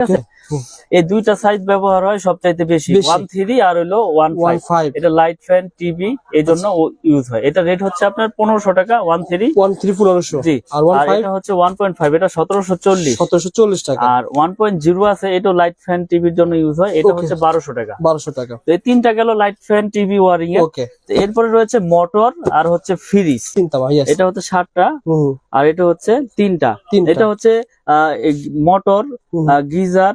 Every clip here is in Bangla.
Okay. এই দুইটা সাইজ ব্যবহার হয় সবচাইতে বেশি। বেশি। ওয়ান থ্রি আর হলো ওয়ান ফাইভ এটা লাইট ফ্যান টিভি এই জন্য ইউজ হয়। এটা রেট হচ্ছে আপনার পনেরোশো টাকা ওয়ান থ্রি ওয়ান থ্রি পনেরোশো। জি। আর এটা হচ্ছে ওয়ান পয়েন্ট ফাইভ এটা সতেরোশো চল্লিশ। সতেরোশো চল্লিশ টাকা। আর ওয়ান পয়েন্ট জিরো আছে এটা লাইট ফ্যান টিভির জন্য ইউজ হয়। এটা হচ্ছে বারোশো টাকা। বারোশো টাকা। তো এই তিনটা গেল লাইট ফ্যান টিভি ওয়ারিং এর ওকে এরপরে রয়েছে মোটর আর হচ্ছে ফ্রিজ yes. এটা হচ্ছে সাতটা। আর এটা হচ্ছে তিনটা। তিনটা। এটা হচ্ছে মোটর গিজার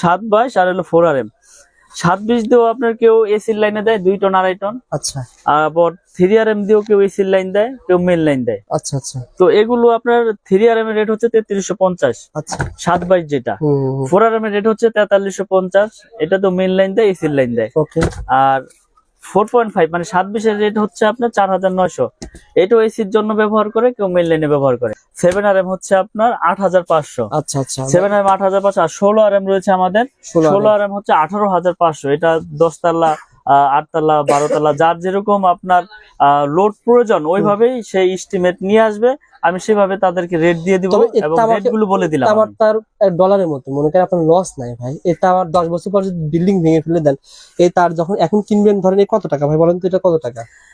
সাত বাইশ আর হলো ফোর আর এম সাত বিশ দিয়েও আপনার কেউ এসির লাইনে দেয় দুই টন আড়াই টন আচ্ছা। আবার থ্রি আর এম দিয়েও কেউ এসির লাইন দেয় কেউ মেন লাইন দেয়। আচ্ছা আচ্ছা। তো এগুলো আপনার থ্রি আর এম এর রেট হচ্ছে তেত্রিশশো পঞ্চাশ। আচ্ছা। সাত বাইশ যেটা। ফোর আর এম এর রেট হচ্ছে তেতাল্লিশশো পঞ্চাশ। এটা তো মেন লাইন দেয় এসির লাইন দেয়। ওকে আর ফোর পয়েন্ট ফাইভ মানে সাত বিশের রেট হচ্ছে আপনার চার হাজার নয়শো। এটাও এসির জন্য ব্যবহার করে কেউ মেন লাইনে ব্যবহার করে। সেভেন আর এম হচ্ছে আপনার আট হাজার পাঁচশো। আচ্ছা আচ্ছা। সেভেন আর এম আট হাজার পাঁচশো আর ষোলো আর এম রয়েছে আমাদের। ষোলো আর এম হচ্ছে আঠারো হাজার পাঁচশো। এটা দশতলা আটতলা বারোতলা যার যেরকম আপনার লোড প্রয়োজন ওইভাবেই সেই এস্টিমেট নিয়ে আসবে। আমি সেভাবে তাদেরকে রেট দিয়ে দিব এবং রেটগুলো গুলো বলে দিলাম আমার আমি। তার ডলারের মতো মনে করেন আপনার লস নাই ভাই এটা আমার দশ বছর পর যদি বিল্ডিং ভেঙে ফেলে দেন এই তার যখন এখন কিনবেন ধরেন কত টাকা ভাই বলেন তো এটা কত টাকা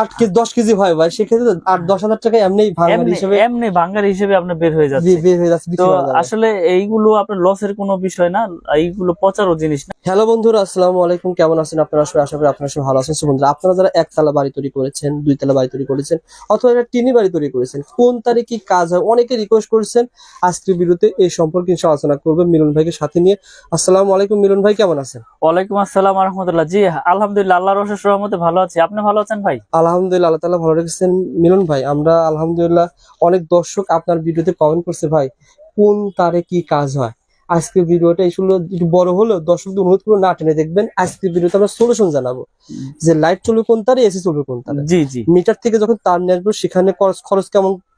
আট কেজি দশ কেজি হয় ভাই সেক্ষেত্রে আট দশ হাজার টাকা এমনি ভাঙার হিসেবে এমনি ভাঙ্গার হিসেবে আপনার বের হয়ে যাচ্ছে। বের হয়ে যাচ্ছে তো আসলে এইগুলো আপনার লসের কোনো বিষয় না এইগুলো পচারও জিনিস না। হ্যালো বন্ধুরা আসসালামু আলাইকুম কেমন আছেন আপনারা? সবাই আশা করি আপনারা সবাই ভালো আছেন। বন্ধুরা আপনারা যারা একতলা বাড়ি তৈরি করেছেন দুইতলা বাড়ি তৈরি করেছেন অথবা একটা টিনি বাড়ি তৈরি করেছেন কোন তারিখে কাজ হয় অনেকে রিকোয়েস্ট করেছেন। আজকের ভিডিওতে এই সম্পর্কে আলোচনা করবেন মিলন ভাইকে সাথে নিয়ে। আসসালামু আলাইকুম মিলন ভাই কেমন আছেন? ওয়ালাইকুম আসসালাম রহমতুল্লাহ। জি আলহামদুলিল্লাহ আল্লাহর অশেষ রহমতে ভালো আছি। আপনি ভালো আছেন ভাই? আলহামদুলিল্লাহ আল্লাহ তালা ভালো রেখেছেন। মিলন ভাই আমরা আলহামদুলিল্লাহ অনেক দর্শক আপনার ভিডিওতে কমেন্ট করছে ভাই কোন তারে কি কাজ হয়? আজকের ভিডিওটা এইগুলো একটু বড় হলেও দর্শকদের অনুরোধ করে না টেনে দেখবেন। আজকে ভিডিওতে আমরা সলিউশন জানাব। যে লাইট চলবে কোন তারে এসি চলবে কোন তারে? জি জি। মিটার থেকে যখন তার নিয়ে আসব সেখানে খরচ খরচ কেমন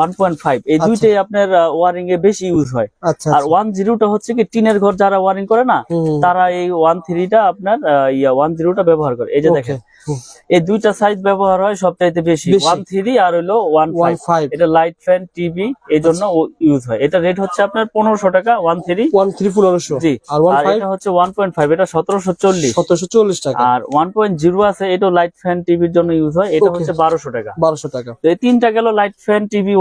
1.5 এই দুইটাই আপনার ওয়ারিং এ বেশি ইউজ হয়। আর 10 টা হচ্ছে কি টিনের ঘর যারা ওয়ারিং করে না তারা এই 13 টা আপনার ইয়া 10 টা ব্যবহার করে। এই যে দেখেন এই দুইটা সাইজ ব্যবহার হয় সবচাইতে বেশি। 13 আর হলো 15 এটা লাইট ফ্যান টিভি এই জন্য ইউজ হয়। এটা রেট হচ্ছে আপনার 1500 টাকা 13 13 1500 জি। আর 15 এটা হচ্ছে 1.5 এটা 1740 1740 টাকা। আর 1.0 আছে এটা লাইট ফ্যান টিভির জন্য ইউজ হয়। এটা হচ্ছে 1200 টাকা। 1200 টাকা। তো এই তিনটা গেল লাইট ফ্যান টিভি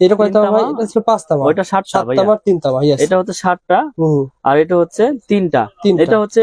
এটা কয় তিন তামা ভাই? এটা ছিল পাঁচ তামা সাত তিন তামা এটা হচ্ছে সাতটা আর এটা হচ্ছে তিনটা। এটা হচ্ছে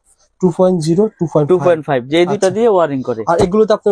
Two point zero two point two point five যে দুটো আচ্ছা। দিয়ে ওয়ারিং করে। আর এগুলোতে আপনি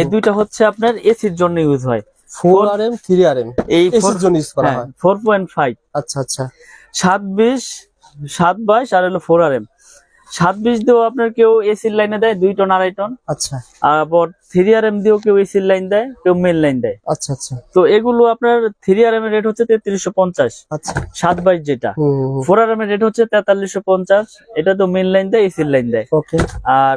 এই দুইটা হচ্ছে আপনার এসির জন্য ইউজ হয়। Four R M three R M এই এসির জন্য ইউজ করা হয় ফোর পয়েন্ট ফাইভ আচ্ছা আচ্ছা। সাত বিশ সাত বাইশ আর হলো ফোর আর এম সাত বিশ দিয়েও আপনার কেউ এসির লাইনে দেয় দুই টন আড়াই টন আচ্ছা। আর আবার থ্রি আর এম দিয়েও কেউ এসির লাইন দেয় কেউ মেন লাইন দেয়। আচ্ছা আচ্ছা। তো এগুলো আপনার থ্রি আর এম এর রেট হচ্ছে তেত্রিশশো পঞ্চাশ। আচ্ছা। সাত বাইশ যেটা। ফোর আর এম এর রেট হচ্ছে তেতাল্লিশশো পঞ্চাশ। এটা তো মেন লাইন দেয় এসির লাইন দেয়। ওকে আর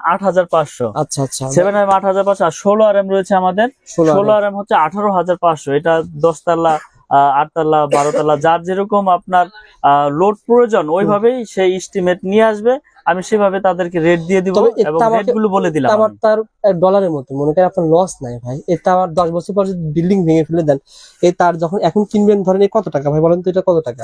আট হাজার পাঁচশো। আচ্ছা আচ্ছা। সেভেন আট হাজার পাঁচশো আর ষোলো রয়েছে আমাদের। ষোলো হচ্ছে আঠারো হাজার পাঁচশো। এটা দশতলা আটতলা বারোতলা যার যেরকম আপনার লোড প্রয়োজন ওইভাবেই সেই এস্টিমেট নিয়ে আসবে। আমি সেভাবে তাদেরকে রেট দিয়ে দিব এবং বলে দিলাম আমার তার ডলারের মতো মনে করেন আপনার লস নাই ভাই। এটা আমার দশ বছর পর যদি বিল্ডিং ভেঙে ফেলে দেন এই তার যখন এখন কিনবেন ধরেন কত টাকা ভাই? বলেন তো এটা কত টাকা?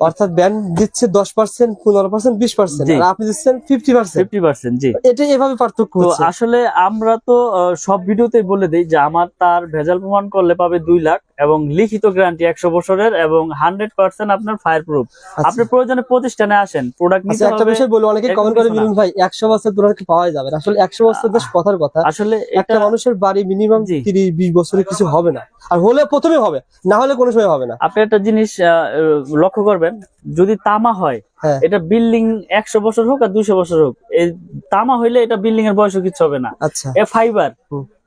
অর্থাৎ ব্যাংক দিচ্ছে দশ পার্সেন্ট পনেরো পার্সেন্ট বিশ পার্সেন্ট আপনি দিচ্ছেন ফিফটি পার্সেন্ট ফিফটি পার্সেন্ট জি। এটা এভাবে পার্থক্য আসলে আমরা তো সব ভিডিওতে বলে দিই যে আমার তার ভেজাল প্রমাণ করলে পাবে দুই লাখ। এবং লিখিত গ্যারান্টি একশো বছরের এবং হান্ড্রেড পার্সেন্ট আপনার ফায়ার প্রুফ আচ্ছা। আপনি প্রয়োজনে প্রতিষ্ঠানে আসেন প্রোডাক্ট নিতে আচ্ছা একটা হবে বিষয় বলি অনেকে কমেন্ট করে ভাই একশো বছর প্রোডাক্ট পাওয়া যাবে। আসলে একশো বছর বেশ কথার কথা আসলে একটা মানুষের বাড়ি মিনিমাম। তিরিশ বিশ বছরে কিছু হবে না আর হলে প্রথমে হবে না হলে কোনো সময় হবে না আপনি একটা জিনিস লক্ষ্য করবেন যদি তামা হয় হ্যাঁ এটা বিল্ডিং একশো বছর হোক আর দুশো বছর হোক এই তামা হইলে এটা বিল্ডিং এর বয়সও কিছু হবে না আচ্ছা এ ফাইবার।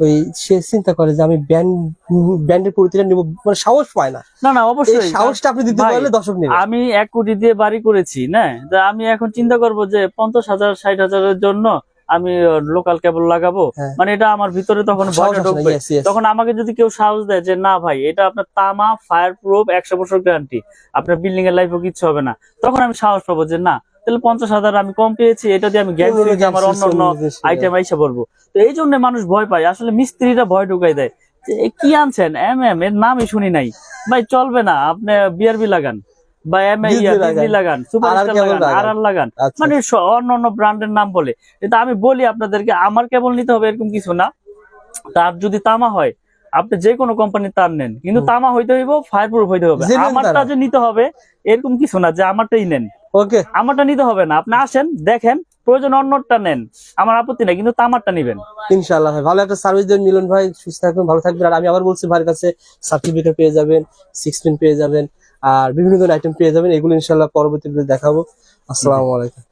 ওই সে চিন্তা করে যে আমি ব্যান্ড ব্যান্ডের নিব মানে সাহস পায় না। না না অবশ্যই। সাহসটা আপনি দিতে পারলে দর্শক নেবে। আমি এক কোটি দিয়ে বাড়ি করেছি না? তা আমি এখন চিন্তা করব যে পঞ্চাশ হাজার ষাট হাজারের জন্য আমি লোকাল কেবল লাগাবো। হ্যাঁ। মানে এটা আমার ভিতরে তখন ভয়টা ঢুকবে. তখন আমাকে যদি কেউ সাহস দেয় যে না ভাই এটা আপনার তামা ফায়ার প্রুফ একশো বছর গ্যারান্টি আপনার বিল্ডিং এর লাইফও কিচ্ছু হবে না। তখন আমি সাহস পাবো যে না তাহলে পঞ্চাশ হাজার আমি কম পেয়েছি এটা দিয়ে আমি গ্যাস আমার অন্য অন্য আইটেম আইসা পড়ব। তো এই জন্য মানুষ ভয় পায় আসলে মিস্ত্রিরা ভয় ঢুকাই দেয়। কি আনছেন? এম এম এর নামই শুনি নাই। ভাই চলবে না আপনি বিআরবি লাগান বা এম লাগান। সুপারস্টার লাগান। আর আর লাগান। আচ্ছা। মানে অন্য অন্য ব্র্যান্ডের নাম বলে। কিন্তু আমি বলি আপনাদেরকে আমার কেবল নিতে হবে এরকম কিছু না। তার যদি তামা হয় আপনি যে কোনো কোম্পানির তার নেন। কিন্তু তামা হইতে হইব ফায়ার প্রুফ হইতে হবে। আমারটা যে নিতে হবে এরকম কিছু না যে আমারটাই নেন। ওকে আমারটা নিতে হবে না। আপনি আসেন দেখেন প্রয়োজন অন্যটা নেন। আমার আপত্তি নাই কিন্তু তামারটা নিবেন। ইনশাআল্লাহ ভাই ভালো একটা সার্ভিস দেবেন মিলন ভাই সুস্থ থাকবেন ভালো থাকবেন। আর আমি আবার বলছি ভাইয়ের কাছে সার্টিফিকেট পেয়ে যাবেন সিক্স পেয়ে যাবেন আর বিভিন্ন ধরনের আইটেম পেয়ে যাবেন। এগুলো ইনশাআল্লাহ পরবর্তী দেখাবো। আসসালামু আলাইকুম।